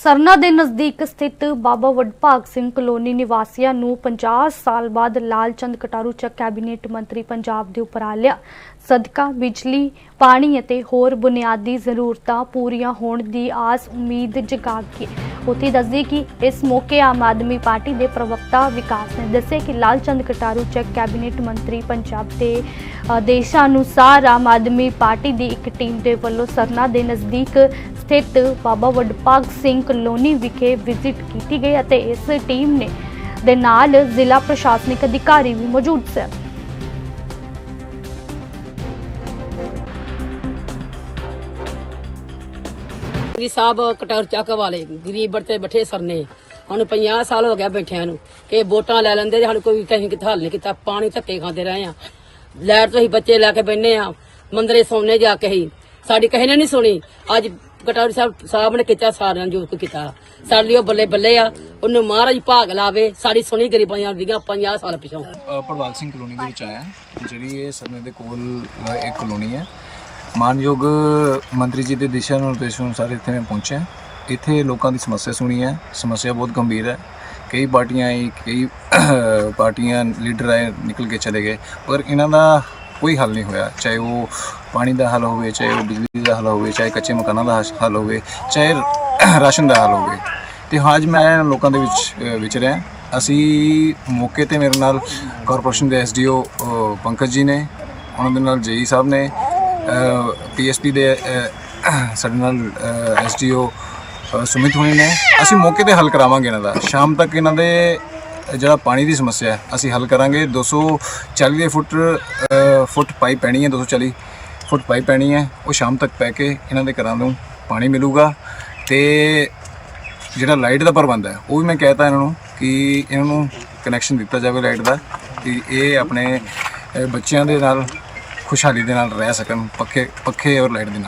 ਸਰਨਾ ਦੇ ਨਜ਼ਦੀਕ ਸਥਿਤ ਬਾਬਾ ਵਡਭਾਗ ਸਿੰਘ ਕਲੋਨੀ ਨਿਵਾਸੀਆਂ ਨੂੰ 50 ਸਾਲ ਬਾਅਦ ਲਾਲ ਚੰਦ ਕਟਾਰੂ ਚੱਕ ਕੈਬਨਿਟ ਮੰਤਰੀ ਪੰਜਾਬ ਦੇ ਉਪਰਾਲਿਆ ਸਦਕਾ, ਬਿਜਲੀ, ਪਾਣੀ ਅਤੇ ਹੋਰ ਬੁਨਿਆਦੀ ਜ਼ਰੂਰਤਾਂ ਪੂਰੀਆਂ ਹੋਣ ਦੀ ਆਸ ਉਮੀਦ ਜਗਾ ਕੇ। ਉਥੇ ਦੱਸਦੀ ਕਿ ਇਸ ਮੌਕੇ ਆਮ ਆਦਮੀ ਪਾਰਟੀ ਦੇ ਪ੍ਰਵਕਤਾ ਵਿਕਾਸ ਨੇ ਦੱਸਿਆ ਕਿ ਲਾਲ ਚੰਦ ਕਟਾਰੂ ਚੱਕ ਕੈਬਨਿਟ ਮੰਤਰੀ ਪੰਜਾਬ ਦੇ ਅ, ਦੇਸ਼ਾਂ ਅਨੁਸਾਰ ਆਮ ਆਦਮੀ ਪਾਰਟੀ ਦੀ ਇੱਕ ਟੀਮ ਦੇ ਵੱਲੋਂ ਸਰਨਾ ਦੇ ਨਜ਼ਦੀਕ ਸਥਿਤ ਬਾਬਾ ਵਡਭਾਗ ਸਿੰਘ ਕਲੋਨੀ ਵਿਖੇ ਵਿਜ਼ਿਟ ਕੀਤੀ ਗਈ ਅਤੇ ਇਸ ਟੀਮ ਨੇ ਦੇ ਨਾਲ ਜ਼ਿਲ੍ਹਾ ਪ੍ਰਸ਼ਾਸਨਿਕ ਅਧਿਕਾਰੀ ਵੀ ਮੌਜੂਦ ਸਨ। ਜੀ ਸਾਹਿਬ ਕਟੌਰ ਚੱਕ ਵਾਲੇ ਗਰੀਬ ਬੱਚੇ ਬੈਠੇ ਸਰਨੇ। ਸਾਨੂੰ 50 ਸਾਲ ਹੋ ਗਿਆ ਬੈਠਿਆਂ ਨੂੰ ਕਿ ਵੋਟਾਂ ਲੈ ਲੈਂਦੇ ਤੇ ਸਾਨੂੰ ਕੋਈ ਕਹੀਂ ਕਿਤਾ ਹੱਲ ਨਹੀਂ ਕੀਤਾ ਪਾਣੀ ਧੱਕੇ ਖਾਂਦੇ ਰਹੇ ਆ। ਲੈਟ ਤੋਂ ਹੀ ਬੱਚੇ ਲੈ ਕੇ ਬੈਠੇ ਆ ਮੰਦਰੇ ਸੌਣੇ ਜਾ ਕੇ ਹੀ ਸਾਡੀ ਕਿਸੇ ਨੇ ਨਹੀਂ ਸੁਣੀ। ਅੱਜ ਕਟੌਰ ਸਾਹਿਬ ਸਾਹਿਬ ਨੇ ਕੀਤਾ ਸਾਰਿਆਂ ਨੇ ਜੋ ਕੁਛ ਕੀਤਾ। ਸਾਡੇ ਲਈ ਉਹ ਬੱਲੇ ਬੱਲੇ ਆ। ਉਹਨੂੰ ਮਹਾਰਾਜ ਭਾਗ ਲਾਵੇ। ਸਾਡੀ ਸੁਣੀ ਗਰੀਬਾਂ ਦੀਆਂ 50 ਸਾਲ ਪਿਛੋਂ। ਅ, ਸਿੰਘ ਕਲੋਨੀ ਦੇ ਵਿੱਚ ਆਇਆ। ਜਿਹੜੀ ਇਹ ਸਮੇਂ ਦੇ ਕੋਲ ਇੱਕ ਕਲੋਨੀ ਹੈ। ਮਾਨਯੋਗ ਮੰਤਰੀ ਜੀ ਦੇ ਦਿਸ਼ਾ ਨਿਰਦੇਸ਼ ਅਨੁਸਾਰ ਇੱਥੇ ਮੈਂ ਪਹੁੰਚਿਆ। ਇੱਥੇ ਲੋਕਾਂ ਦੀ ਸਮੱਸਿਆ ਸੁਣੀ ਹੈ। ਸਮੱਸਿਆ ਬਹੁਤ ਗੰਭੀਰ ਹੈ। ਕਈ ਪਾਰਟੀਆਂ ਆਈ, ਕਈ ਪਾਰਟੀਆਂ ਲੀਡਰ ਆਏ, ਨਿਕਲ ਕੇ ਚਲੇ ਗਏ। ਪਰ ਇਹਨਾਂ ਦਾ ਕੋਈ ਹੱਲ ਨਹੀਂ ਹੋਇਆ। ਚਾਹੇ ਉਹ ਪਾਣੀ ਦਾ ਹੱਲ ਹੋਵੇ, ਚਾਹੇ ਉਹ ਬਿਜਲੀ ਦਾ ਹੱਲ ਹੋਵੇ, ਚਾਹੇ ਕੱਚੇ ਮਕਾਨਾਂ ਦਾ ਹੱਲ- ਹੋਵੇ, ਚਾਹੇ ਰਾਸ਼ਨ ਦਾ ਹੱਲ ਹੋਵੇ। ਤੇ ਅੱਜ ਮੈਂ ਇਹਨਾਂ ਲੋਕਾਂ ਦੇ ਵਿੱਚ ਵਿਚਰਿਆ ਅਸੀਂ ਮੌਕੇ ਤੇ ਮੇਰੇ ਨਾਲ ਕਾਰਪੋਰੇਸ਼ਨ ਦੇ ਐਸਡੀਓ ਪੰਕਜ ਜੀ ਨੇ, ਉਹਨਾਂ ਦੇ ਨਾਲ ਜੇਈ ਸਾਹਿਬ ਨੇ ਪੀਐਸਪੀ ਦੇ ਸਾਡੇ ਨਾਲ ਐਸਡੀਓ ਸੁਮਿਤ ਹੋਣੀ ਨੇ। ਅਸੀਂ ਮੌਕੇ ਤੇ ਹੱਲ ਕਰਾਵਾਂਗੇ ਇਹਨਾਂ ਦਾ। ਸ਼ਾਮ ਤੱਕ ਇਹਨਾਂ ਦੇ, ਜਿਹੜਾ ਪਾਣੀ ਦੀ ਸਮੱਸਿਆ ਹੈ, ਅਸੀਂ ਹੱਲ ਕਰਾਂਗੇ। 240 ਦੇ ਫੁੱਟ ਫੁੱਟ ਪਾਈਪ ਪੈਣੀ ਹੈ 240 ਫੁੱਟ ਪਾਈਪ ਪੈਣੀ ਹੈ। ਉਹ ਸ਼ਾਮ ਤੱਕ ਪੈ ਕੇ ਇਹਨਾਂ ਦੇ ਘਰਾਂ ਨੂੰ ਪਾਣੀ ਮਿਲੂਗਾ। ਤੇ ਜਿਹੜਾ ਲਾਈਟ ਦਾ ਪ੍ਰਬੰਧ ਹੈ, ਉਹ ਵੀ ਮੈਂ ਕਹਿਤਾ ਇਹਨਾਂ ਨੂੰ ਕਿ ਇਹਨਾਂ ਨੂੰ ਕਨੈਕਸ਼ਨ ਦਿੱਤਾ ਜਾਵੇ ਲਾਈਟ ਦਾ। ਕਿ ਇਹ ਆਪਣੇ ਬੱਚਿਆਂ ਦੇ ਨਾਲ ਖੁਸ਼ਹਾਲੀ ਦੇ ਨਾਲ ਰਹਿ ਸਕਣ ਪੱਖੇ ਪੱਖੇ ਔਰ ਲਾਈਟ ਦੇ ਨਾਲ।